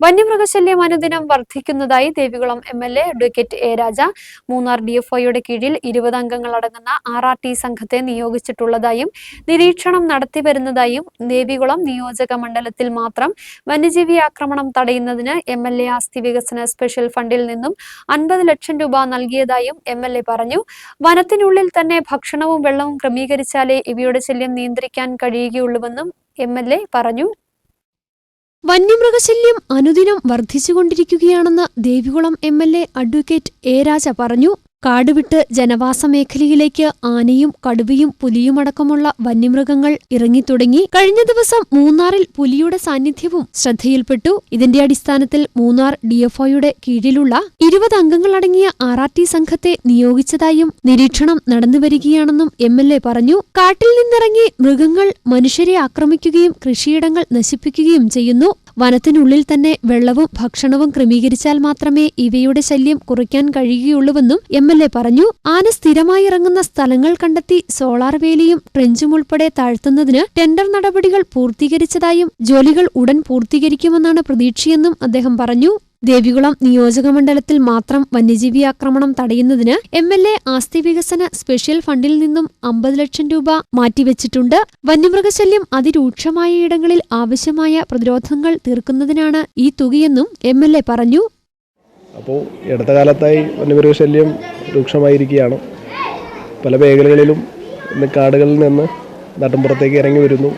വന്യമൃഗശല്യം അനുദിനം വർദ്ധിക്കുന്നതായി Devikulam M L A advocate A Raja Munnar ഡിഎഫ്ഒയുടെ കീഴിൽ ഇരുപത് അംഗങ്ങൾ അടങ്ങുന്ന ആർ ആർ ടി സംഘത്തെ നിയോഗിച്ചിട്ടുള്ളതായും നിരീക്ഷണം നടത്തിവരുന്നതായും ദേവികുളം നിയോജക മണ്ഡലത്തിൽ മാത്രം വന്യജീവി ആക്രമണം തടയുന്നതിന് എം എൽ എ ആസ്തി വികസന സ്പെഷ്യൽ ഫണ്ടിൽ നിന്നും അൻപത് ലക്ഷം രൂപ നൽകിയതായും എം എൽ എ പറഞ്ഞു. വനത്തിനുള്ളിൽ തന്നെ ഭക്ഷണവും വെള്ളവും ക്രമീകരിച്ചാലേ ഇവയുടെ ശല്യം നിയന്ത്രിക്കാൻ കഴിയുകയുള്ളൂവെന്നും എം എൽ എ പറഞ്ഞു. വന്യമൃഗശല്യം അനുദിനം വർദ്ധിച്ചുകൊണ്ടിരിക്കുകയാണെന്ന് Devikulam M L A advocate A Raja പറഞ്ഞു. കാടുവിട്ട് ജനവാസ മേഖലയിലേക്ക് ആനയും കടുവയും പുലിയുമടക്കമുള്ള വന്യമൃഗങ്ങൾ ഇറങ്ങിത്തുടങ്ങി കഴിഞ്ഞ ദിവസം മൂന്നാറിൽ പുലിയുടെ സാന്നിധ്യവും ശ്രദ്ധയിൽപ്പെട്ടു. ഇതിന്റെ അടിസ്ഥാനത്തിൽ മൂന്നാർ ഡിഎഫ്ഒയുടെ കീഴിലുള്ള ഇരുപത് അംഗങ്ങളടങ്ങിയ ആർ ആർ ടി സംഘത്തെ നിയോഗിച്ചതായും നിരീക്ഷണം നടന്നുവരികയാണെന്നും എം എൽ എ പറഞ്ഞു. കാട്ടിൽ നിന്നിറങ്ങി മൃഗങ്ങൾ മനുഷ്യരെ ആക്രമിക്കുകയും കൃഷിയിടങ്ങൾ നശിപ്പിക്കുകയും ചെയ്യുന്നു. വനത്തിനുള്ളിൽ തന്നെ വെള്ളവും ഭക്ഷണവും ക്രമീകരിച്ചാൽ മാത്രമേ ഇവയുടെ ശല്യം കുറയ്ക്കാൻ കഴിയുകയുള്ളൂവെന്നും എം എൽ എ പറഞ്ഞു. ആന സ്ഥിരമായി ഇറങ്ങുന്ന സ്ഥലങ്ങൾ കണ്ടെത്തി സോളാർ വേലിയും ട്രെഞ്ചും ഉൾപ്പെടെ താഴ്ത്തുന്നതിന് ടെൻഡർ നടപടികൾ പൂർത്തീകരിച്ചതായും ജോലികൾ ഉടൻ പൂർത്തീകരിക്കുമെന്നാണ് പ്രതീക്ഷയെന്നും അദ്ദേഹം പറഞ്ഞു. ദേവികുളം നിയോജകമണ്ഡലത്തിൽ മാത്രം വന്യജീവി ആക്രമണം തടയുന്നതിന് എം എൽ എ ആസ്തി വികസന സ്പെഷ്യൽ ഫണ്ടിൽ നിന്നും അമ്പത് ലക്ഷം രൂപ മാറ്റിവെച്ചിട്ടുണ്ട്. വന്യമൃഗശല്യം അതിരൂക്ഷമായ ഇടങ്ങളിൽ ആവശ്യമായ പ്രതിരോധങ്ങൾ തീർക്കുന്നതിനാണ് ഈ തുകയെന്നും എം എൽ എ പറഞ്ഞു. അപ്പോൾ ഇടത്ത കാലത്തായി വന്യമൃഗശല്യം രൂക്ഷമായിരിക്കുകയാണ്. പല മേഖലകളിലും കാടുകളിൽ നിന്ന് നാട്ടിൻപുറത്തേക്ക് ഇറങ്ങി വരുന്നു.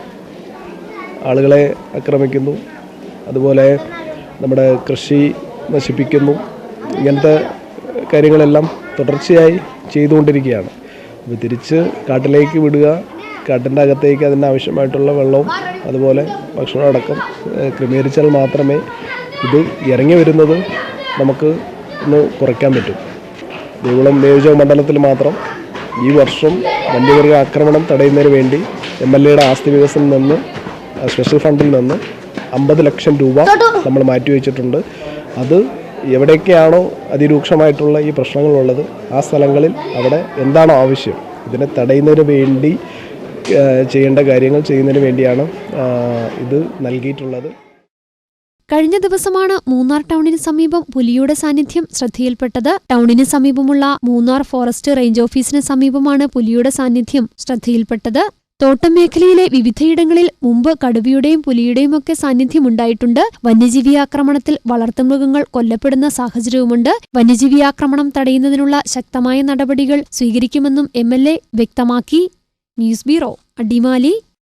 ആളുകളെ ആക്രമിക്കുന്നു. അതുപോലെ നമ്മുടെ കൃഷി നശിപ്പിക്കുന്നു. ഇങ്ങനത്തെ കാര്യങ്ങളെല്ലാം തുടർച്ചയായി ചെയ്തുകൊണ്ടിരിക്കുകയാണ്. അപ്പോൾ തിരിച്ച് കാട്ടിലേക്ക് വിടുക കാട്ടിന്റെ അകത്തേക്ക് അതിന് ആവശ്യമായിട്ടുള്ള വെള്ളവും അതുപോലെ ഭക്ഷണം അടക്കം ക്രമീകരിച്ചാൽ മാത്രമേ ഇത് ഇറങ്ങി വരുന്നത് നമുക്ക് ഒന്ന് കുറയ്ക്കാൻ പറ്റും. ദേവികുളം നിയോജക മണ്ഡലത്തിൽ മാത്രം ഈ വർഷം വന്യമൃഗ ആക്രമണം തടയുന്നതിന് വേണ്ടി എം എൽ എയുടെ ആസ്തി വികസനം നിന്ന് സ്പെഷ്യൽ ഫണ്ടിൽ നിന്ന് അമ്പത് ലക്ഷം രൂപ നമ്മൾ മാറ്റിവെച്ചിട്ടുണ്ട് അത് എവിടെയൊക്കെയാണോ അതിരൂക്ഷമായിട്ടുള്ള ഈ പ്രശ്നങ്ങളുള്ളത് ആ സ്ഥലങ്ങളിൽ അവിടെ എന്താണോ ആവശ്യം? ഇതിനെ തടയുന്നതിന് വേണ്ടി ചെയ്യേണ്ട കാര്യങ്ങൾ ചെയ്യുന്നതിന് വേണ്ടിയാണ് ഇത് നൽകിയിട്ടുള്ളത്. കഴിഞ്ഞ ദിവസമാണ് മൂന്നാർ ടൗണിന് സമീപം പുലിയുടെ സാന്നിധ്യം ശ്രദ്ധയിൽപ്പെട്ടത്. ടൗണിന് സമീപമുള്ള മൂന്നാർ ഫോറസ്റ്റ് റേഞ്ച് ഓഫീസിന് സമീപമാണ് പുലിയുടെ സാന്നിധ്യം ശ്രദ്ധയിൽപ്പെട്ടത്. തോട്ടം മേഖലയിലെ വിവിധയിടങ്ങളിൽ മുമ്പ് കടുവയുടെയും പുലിയുടെയും ഒക്കെ സാന്നിധ്യമുണ്ടായിട്ടുണ്ട്. വന്യജീവി ആക്രമണത്തിൽ വളർത്തുമൃഗങ്ങൾ കൊല്ലപ്പെടുന്ന സാഹചര്യവുമുണ്ട്. വന്യജീവി ആക്രമണം തടയുന്നതിനുള്ള ശക്തമായ നടപടികൾ സ്വീകരിക്കുമെന്നും എം വ്യക്തമാക്കി. News bureau Adimali.